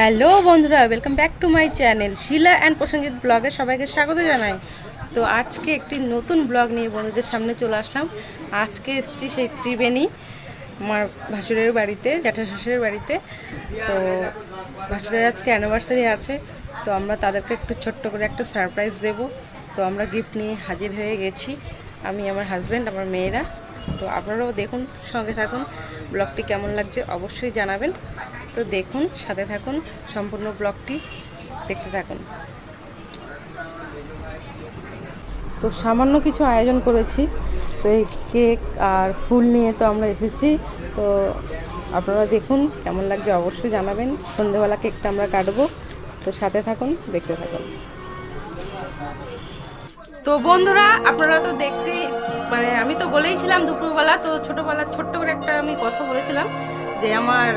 Hello বন্ধুরা welcome back to my channel Shila and Prosenjit ব্লগে সবাইকে স্বাগত জানাই। তো আজকে একটি নতুন ব্লগ নিয়ে বন্ধুদের সামনে চলে আসলাম। আজকে এসছি সেই ত্রিবেণী আমার ভাসুরের বাড়িতে জ্যাঠা শ্বশুরের বাড়িতে। তো ভাসুরের আজকে অ্যানিভার্সারি আছে, তো আমরা তাদেরকে একটু ছোট্ট করে একটা সারপ্রাইজ দেব। তো আমরা গিফট নিয়ে হাজির হয়ে গেছি, আমি, আমার হাজব্যান্ড আমার মেয়েরা। তো আপনারাও দেখুন, সঙ্গে থাকুন। ব্লগটি কেমন লাগছে অবশ্যই জানাবেন। তো দেখুন, সাথে থাকুন, সম্পূর্ণ ব্লগটি দেখতে থাকুন। তো সামান্য কিছু আয়োজন করেছি, তো এই কেক আর ফুল নিয়ে তো আমরা এসেছি। তো আপনারা দেখুন, কেমন লাগছে অবশ্যই জানাবেন। সন্ধেবেলা কেকটা আমরা কাটবো। তো সাথে থাকুন, দেখতে থাকুন। তো বন্ধুরা, আপনারা তো দেখতে মানে আমি তো বলেইছিলাম দুপুরবেলা, তো ছোটোবেলা ছোট্ট করে একটা আমি কথা বলেছিলাম। যে আমার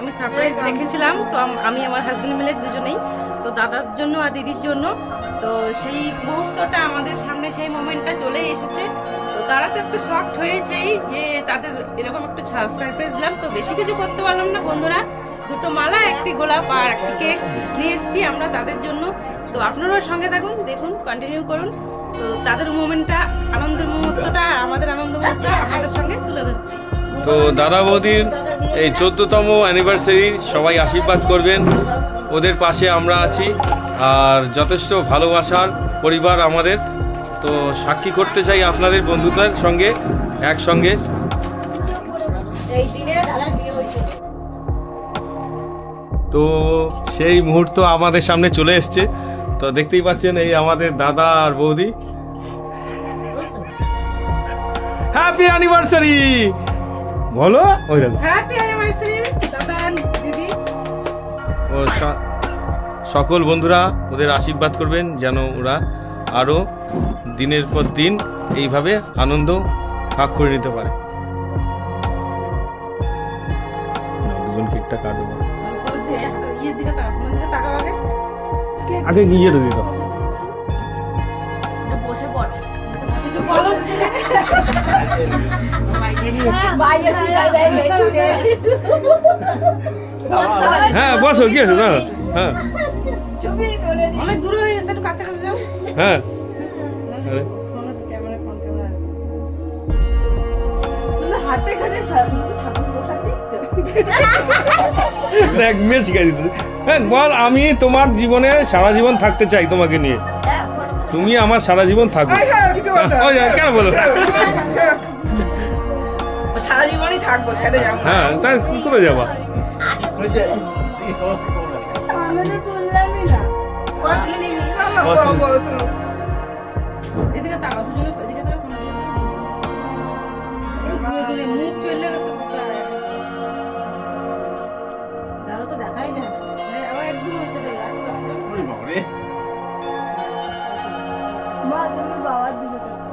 আমি সারপ্রাইজ রেখেছিলাম তো আমি আমার হাজব্যান্ড মিলে দুজনেই। তো দাদার জন্য আর দিদির জন্য। তো সেই মুহূর্তটা আমাদের সামনে, সেই মোমেন্টটা চলে এসেছে। তো তারা তো একটু শক্ট হয়েছেই যে তাদের এরকম একটা সারপ্রাইজ দিলাম। তো বেশি কিছু করতে পারলাম না, বন্ধুরা। দুটো মালা, একটি গোলাপ আর একটি কেক নিয়ে এসেছি আমরা তাদের জন্য। তো আপনারাও সঙ্গে থাকুন, দেখুন কন্টিনিউ করুন। তো তাদের মোমেন্টটা আনন্দের মুহূর্তটা আর আমাদের আনন্দ মুহূর্তটা আপনাদের সঙ্গে তুলে ধরছি। তো দাদা বৌদির এই চোদ্দতম অ্যানিভার্সারি সবাই আশীর্বাদ করবেন। ওদের পাশে আমরা আছি, আর যথেষ্ট ভালোবাসার পরিবার আমাদের। তো সাক্ষী করতে চাই আপনাদের বন্ধুদের সঙ্গে, একসঙ্গে। তো সেই মুহূর্ত আমাদের সামনে চলে এসছে। তো দেখতেই পাচ্ছেন এই আমাদের দাদা আর বৌদি। হ্যাপি অ্যানিভার্সারি বলো? ওই দেখো। হ্যাপি অ্যানিভার্সারি দাদা দিদি। ও সকল বন্ধুরা ওদের আশীর্বাদ করবেন যেন ওরা আরও দিনের পর দিন এইভাবে আনন্দ ভাগ করে নিতে পারে। দুজন কেকটা কাটবো। তাকাও আগে নিয়ে দিত বসে হ্যাঁ বসো কি আছে হ্যাঁ। অনেক দূরে হয়ে গেছে একটু কাছাকাছি যাও। হ্যাঁ। আরে। ফোনে ক্যামেরা ফোন ক্যামেরা তুমি হাতে খানে ঠাকুর প্রসাদ দেখ মেয়ে শিখাই দিতে। বল আমি তোমার জীবনে সারা জীবন থাকতে চাই তোমাকে নিয়ে। তুমি আমার সারা জীবন থাকবে। কেন বলো? সারা জীবনই থাকব ছেড়ে যাব। না। হ্যাঁ তাই কি করে যাবা দেখাই যায় একদম হয়েছে রে, আস্তে আস্তে। মা তুমি বাবার দিকে তাকাও।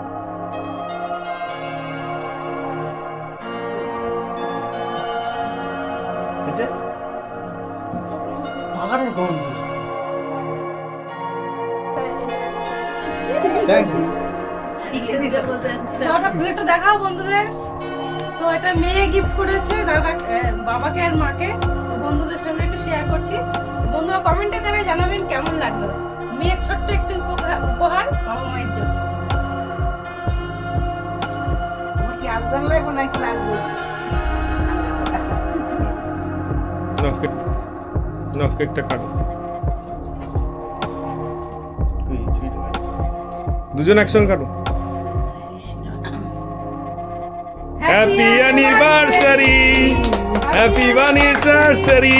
দাদা প্লেটটা দেখাও বন্ধুদের তো এটা মেয়ে গিফট করেছে দাদা বাবাকে আর মাকে তো বন্ধুদের সামনে একটু শেয়ার করছি বন্ধুরা কমেন্টে দেবে জানাবেন কেমন লাগল মেয়ের ছোট্ট একটি উপহার উপহার বাবা মায়ের জন্য কি আগুন লাগবে নাকি লাগবে? নাও, কেকটা কাটো। দুজন একসঙ্গে কাটো। হ্যাপি অ্যানিভার্সারি হ্যাপি অ্যানিভার্সারি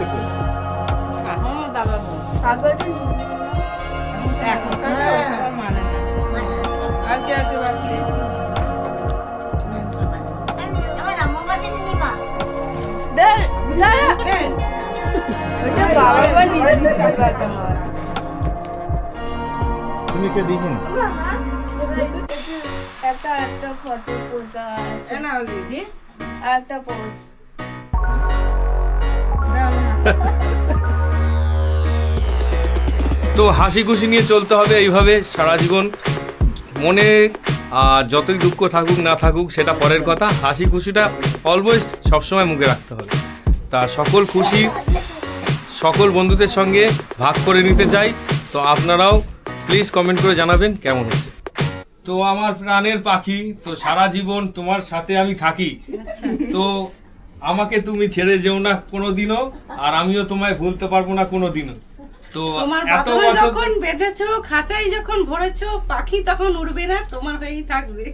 তুমি কে না তো হাসি খুশি নিয়ে চলতে হবে এইভাবে সারা জীবন। মনে, আর যতই দুঃখ থাকুক, না থাকুক, সেটা পরের কথা। হাসি খুশিটা অলওয়েজ সবসময় মুখে রাখতে হবে। তা সকল খুশি সকল বন্ধুদের সঙ্গে ভাগ করে নিতে চাই তো আপনারাও প্লিজ কমেন্ট করে জানাবেন কেমন হচ্ছে তো আমার প্রাণের পাখি তো সারা জীবন তোমার সাথে আমি থাকি। তো আমাকে তুমি ছেড়ে যেও না কোনোদিনও আর আমিও তোমায় ভুলতে পারব না কোনোদিনও। তো তোমার এত যখন বেঁধেছো খাঁচাই যখন ভরেছো পাখি তখন উড়বে না তোমার হয়েই থাকবে।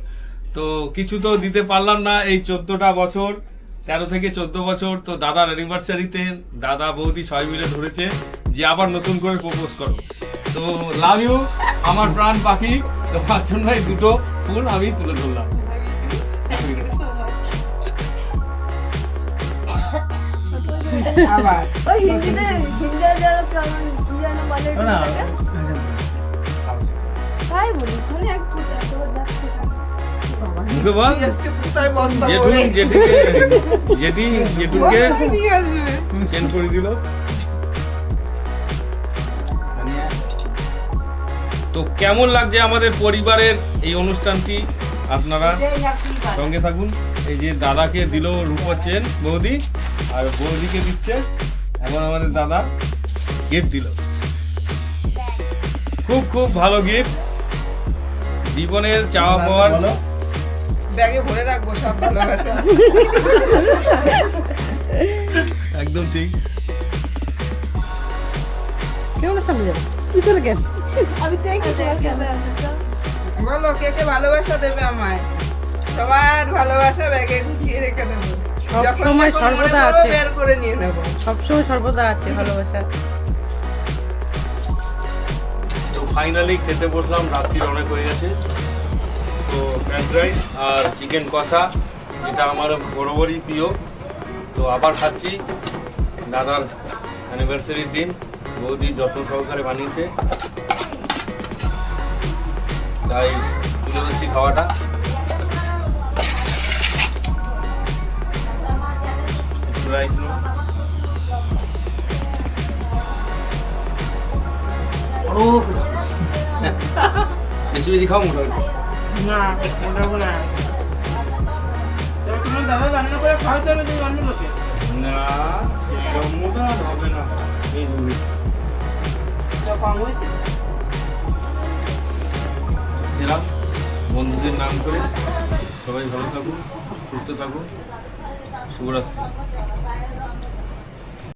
তো কিছু তো দিতে পারলাম না এই চোদ্দটা বছর। তেরো থেকে চোদ্দ বছর তো দাদার অ্যানিভার্সারিতে দাদা বৌদি সবাই মিলে ধরেছে যে আবার নতুন করে প্রপোজ করো তো লাভ ইউ আমার প্রাণ পাখি তোমার জন্য এই দুটো ফুল আমি তুলে ধরলাম আবার ওই হিন্দিতে হিন্দি যারা কেমন কি যেন বলে? তাই বলি থাক। বল? জেঠু জেঠুকে জেঠি জেঠুকে করে দিল। তো কেমন লাগছে আমাদের পরিবারের এই অনুষ্ঠানটি আপনারা? সঙ্গে থাকুন। এই যে দাদাকে দিল রূপর চেন বৌদি আর বৌদিকে দিচ্ছে এখন আমাদের দাদা গিফট দিল। খুব খুব ভালো গিফট জীবনের চাওয়া পাওয়ার ব্যাগে ভরে রাখব সব ভালোবাসা। একদম ঠিক। আমি তো একটু দেখে আসতে বলো কে কে ভালোবাসা দেবে আমায়? সবার ভালোবাসা ব্যাগে গুছিয়ে রেখে দেবো। সব যখন সময় যখন সর্বদা আছে। বের করে নিয়ে নেব। সবসময় সর্বদা আছে ভালোবাসা। তো ফাইনালি খেতে বসলাম রাত্রির অনেক হয়ে গেছে। ফ্রাইড রাইস আর চিকেন কষা এটা আমার বরাবরই প্রিয়। তো আবার খাচ্ছি দাদার অ্যানিভার্সারির দিন। বৌদি যত্ন সহকারে বানিয়েছে। তাই তুলে ধরছি খাওয়াটা। বেশি বেশি খাও মোটামুটি। না না। তোমার দাদা রান্না করে খাওয়াতে হবে তুমি অন্য লোকে? না সেরকম মোটা হবে না। এই জমি কম হয়েছে? এলাম বন্ধুদের নাম করে সবাই ভালো থাকুন সুস্থ থাকুন। শুভরাত্রি।